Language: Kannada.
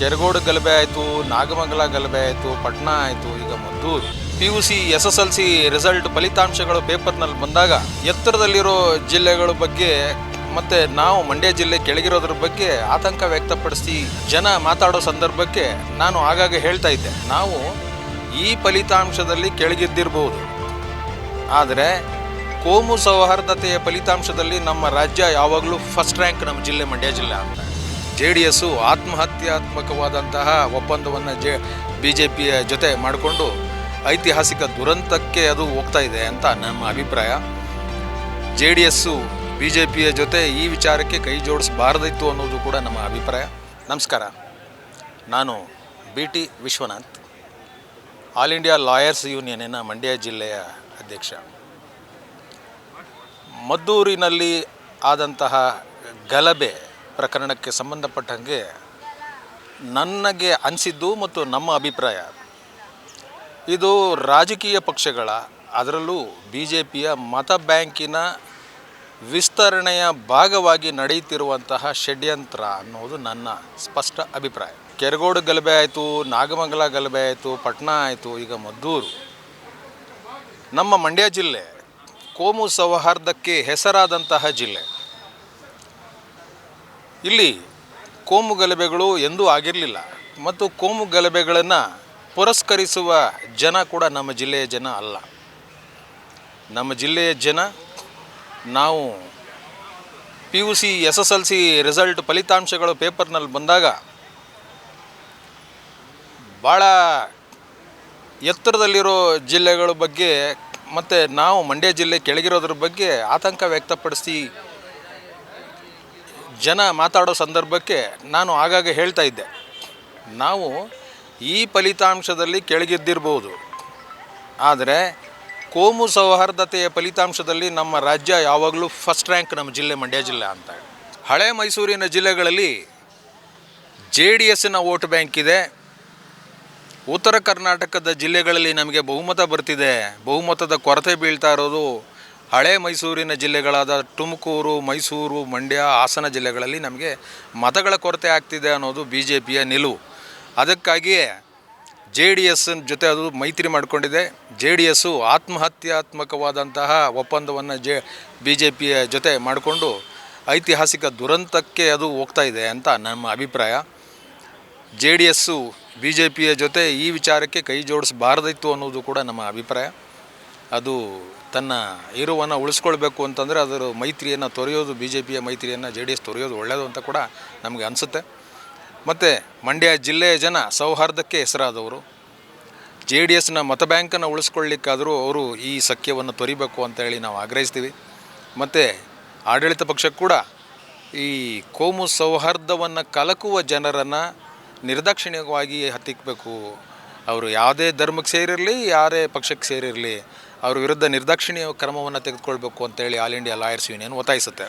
ಕೆರಗೋಡು ಗಲಭೆ ಆಯಿತು, ನಾಗಮಂಗಲ ಗಲಭೆ ಆಯಿತು, ಪಟ್ನಾ ಆಯಿತು, ಈಗ Maddur. P U C S S L C result ಫಲಿತಾಂಶಗಳು ಪೇಪರ್ನಲ್ಲಿ ಬಂದಾಗ ಎತ್ತರದಲ್ಲಿರೋ ಜಿಲ್ಲೆಗಳ ಬಗ್ಗೆ ಮತ್ತು ನಾವು ಮಂಡ್ಯ ಜಿಲ್ಲೆ ಕೆಳಗಿರೋದ್ರ ಬಗ್ಗೆ ಆತಂಕ ವ್ಯಕ್ತಪಡಿಸಿ ಜನ ಮಾತಾಡೋ ಸಂದರ್ಭಕ್ಕೆ ನಾನು ಆಗಾಗ ಹೇಳ್ತಾ ಇದ್ದೆ. ನಾವು ಈ ಫಲಿತಾಂಶದಲ್ಲಿ ಕೆಳಗಿದ್ದಿರಬಹುದು ಆದರೆ ಕೋಮು ಸೌಹಾರ್ದತೆಯ ಫಲಿತಾಂಶದಲ್ಲಿ ನಮ್ಮ ರಾಜ್ಯ ಯಾವಾಗಲೂ ಫಸ್ಟ್ ರ್ಯಾಂಕ್ ನಮ್ಮ ಜಿಲ್ಲೆ ಮಂಡ್ಯ ಜಿಲ್ಲೆ ಅಂತ. ಜೆ ಡಿ ಎಸ್ಸು ಆತ್ಮಹತ್ಯಾತ್ಮಕವಾದಂತಹ ಒಪ್ಪಂದವನ್ನು ಜೆ, ಬಿ ಜೆ ಪಿಯ ಜೊತೆ ಮಾಡಿಕೊಂಡು ಐತಿಹಾಸಿಕ ದುರಂತಕ್ಕೆ ಅದು ಹೋಗ್ತಾ ಇದೆ ಅಂತ ನಮ್ಮ ಅಭಿಪ್ರಾಯ. J D S, B J ಪಿಯ ಜೊತೆ ಈ ವಿಚಾರಕ್ಕೆ ಕೈ ಜೋಡಿಸಬಾರದಿತ್ತು ಅನ್ನೋದು ಕೂಡ ನಮ್ಮ ಅಭಿಪ್ರಾಯ. ನಮಸ್ಕಾರ. ನಾನು B T Vishwanath, all India lawyers ಯೂನಿಯನಿನ Mandya ಜಿಲ್ಲೆಯ ಅಧ್ಯಕ್ಷ. ಮದ್ದೂರಿನಲ್ಲಿ ಆದಂತಹ ಗಲಭೆ ಪ್ರಕರಣಕ್ಕೆ ಸಂಬಂಧಪಟ್ಟಂಗೆ ನನಗೆ ಅನಿಸಿದ್ದು ಮತ್ತು ನಮ್ಮ ಅಭಿಪ್ರಾಯ. ಇದು ರಾಜಕೀಯ ಪಕ್ಷಗಳ, ಅದರಲ್ಲೂ ಬಿ ಜೆ ಪಿಯ ಮತ ಬ್ಯಾಂಕಿನ ವಿಸ್ತರಣೆಯ ಭಾಗವಾಗಿ ನಡೆಯುತ್ತಿರುವಂತಹ ಷಡ್ಯಂತ್ರ ಅನ್ನೋದು ನನ್ನ ಸ್ಪಷ್ಟ ಅಭಿಪ್ರಾಯ. ಕೆರಗೋಡು ಗಲಭೆ ಆಯಿತು, ನಾಗಮಂಗಲ ಗಲಭೆ ಆಯಿತು, ಪಟ್ನಾ ಆಯಿತು, ಈಗ ಮದ್ದೂರು. ನಮ್ಮ ಮಂಡ್ಯ ಜಿಲ್ಲೆ ಕೋಮು ಸೌಹಾರ್ದಕ್ಕೆ ಹೆಸರಾದಂತಹ ಜಿಲ್ಲೆ. ಇಲ್ಲಿ ಕೋಮು ಗಲಭೆಗಳು ಎಂದೂ ಆಗಿರಲಿಲ್ಲ. ಮತ್ತು ಕೋಮು ಗಲಭೆಗಳನ್ನು ಪುರಸ್ಕರಿಸುವ ಜನ ಕೂಡ ನಮ್ಮ ಜಿಲ್ಲೆಯ ಜನ ಅಲ್ಲ. ನಮ್ಮ ಜಿಲ್ಲೆಯ ಜನ ನಾವು P U C S S L C result ಫಲಿತಾಂಶಗಳು ಪೇಪರ್ನಲ್ಲಿ ಬಂದಾಗ ಭಾಳ ಎತ್ತರದಲ್ಲಿರೋ ಜಿಲ್ಲೆಗಳ ಬಗ್ಗೆ ಮತ್ತು ನಾವು ಮಂಡ್ಯ ಜಿಲ್ಲೆ ಕೆಳಗಿರೋದ್ರ ಬಗ್ಗೆ ಆತಂಕ ವ್ಯಕ್ತಪಡಿಸಿ ಜನ ಮಾತಾಡೋ ಸಂದರ್ಭಕ್ಕೆ ನಾನು ಆಗಾಗ ಹೇಳ್ತಾ ಇದ್ದೆ. ನಾವು ಈ ಫಲಿತಾಂಶದಲ್ಲಿ ಕೆಳಗಿದ್ದಿರ್ಬೋದು. ಆದರೆ ಕೋಮು ಸೌಹಾರ್ದತೆಯ ಫಲಿತಾಂಶದಲ್ಲಿ ನಮ್ಮ ರಾಜ್ಯ ಯಾವಾಗಲೂ ಫಸ್ಟ್ ರ್ಯಾಂಕ್ ನಮ್ಮ ಜಿಲ್ಲೆ ಮಂಡ್ಯ ಜಿಲ್ಲೆ ಅಂತ. ಹಳೆ ಮೈಸೂರಿನ ಜಿಲ್ಲೆಗಳಲ್ಲಿ ಜೆ ಡಿ ಎಸ್ಸಿನ ವೋಟ್ ಬ್ಯಾಂಕ್ ಇದೆ. ಉತ್ತರ ಕರ್ನಾಟಕದ ಜಿಲ್ಲೆಗಳಲ್ಲಿ ನಮಗೆ ಬಹುಮತ ಬರ್ತಿದೆ. ಬಹುಮತದ ಕೊರತೆ ಬೀಳ್ತಾ ಇರೋದು ಹಳೆ ಮೈಸೂರಿನ ಜಿಲ್ಲೆಗಳಾದ ತುಮಕೂರು, ಮೈಸೂರು, ಮಂಡ್ಯ ಹಾಸನ ಜಿಲ್ಲೆಗಳಲ್ಲಿ ನಮಗೆ ಮತಗಳ ಕೊರತೆ ಆಗ್ತಿದೆ ಅನ್ನೋದು ಬಿ ಜೆ ಪಿಯ ನಿಲುವು. ಅದಕ್ಕಾಗಿಯೇ ಜೆ ಡಿ ಎಸ್ ಜೊತೆ ಅದು ಮೈತ್ರಿ ಮಾಡಿಕೊಂಡಿದೆ. ಜೆ ಡಿ ಎಸ್ಸು ಆತ್ಮಹತ್ಯಾತ್ಮಕವಾದಂತಹ ಒಪ್ಪಂದವನ್ನು ಜೆ ಬಿ ಜೆ ಪಿಯ ಜೊತೆ ಮಾಡಿಕೊಂಡು ಐತಿಹಾಸಿಕ ದುರಂತಕ್ಕೆ ಅದು ಹೋಗ್ತಾ ಇದೆ ಅಂತ ನಮ್ಮ ಅಭಿಪ್ರಾಯ. J D S B J ಪಿಯ ಜೊತೆ ಈ ವಿಚಾರಕ್ಕೆ ಕೈ ಜೋಡಿಸಬಾರ್ದಿತ್ತು ಅನ್ನೋದು ಕೂಡ ನಮ್ಮ ಅಭಿಪ್ರಾಯ. ಅದು ತನ್ನ ಇರುವನ್ನು ಉಳಿಸ್ಕೊಳ್ಬೇಕು ಅಂತಂದರೆ ಅದರ ಮೈತ್ರಿಯನ್ನು ತೊರೆಯೋದು ಬಿ ಜೆ ಪಿಯ ಮೈತ್ರಿಯನ್ನು ಜೆ ಡಿ ಎಸ್ ತೊರೆಯೋದು ಒಳ್ಳೆಯದು ಅಂತ ಕೂಡ ನಮಗೆ ಅನಿಸುತ್ತೆ. ಮತ್ತು ಮಂಡ್ಯ ಜಿಲ್ಲೆಯ ಜನ ಸೌಹಾರ್ದಕ್ಕೆ ಹೆಸರಾದವರು. ಜೆ ಡಿ ಎಸ್ನ ಮತ ಬ್ಯಾಂಕನ್ನು ಉಳಿಸ್ಕೊಳ್ಳಿಕ್ಕಾದರೂ ಅವರು ಈ ಸಖ್ಯವನ್ನು ತೊರಿಬೇಕು ಅಂತೇಳಿ ನಾವು ಆಗ್ರಹಿಸ್ತೀವಿ. ಮತ್ತು ಆಡಳಿತ ಪಕ್ಷ ಕೂಡ ಈ ಕೋಮು ಸೌಹಾರ್ದವನ್ನು ಕಲಕುವ ಜನರನ್ನು ನಿರ್ದಾಕ್ಷಿಣ್ಯವಾಗಿ ಹತ್ತಿಕ್ಕಬೇಕು ಅವರು ಯಾವುದೇ ಧರ್ಮಕ್ಕೆ ಸೇರಿರಲಿ, ಯಾರೇ ಪಕ್ಷಕ್ಕೆ ಸೇರಿರಲಿ, ಅವ್ರ ವಿರುದ್ಧ ನಿರ್ದಾಕ್ಷಿಣ್ಯ ಕ್ರಮವನ್ನು ತೆಗೆದುಕೊಳ್ಬೇಕು ಅಂತೇಳಿ ಆಲ್ ಇಂಡಿಯಾ ಲಾಯರ್ಸ್ ಯೂನಿಯನ್ ಒತ್ತಾಯಿಸುತ್ತೆ.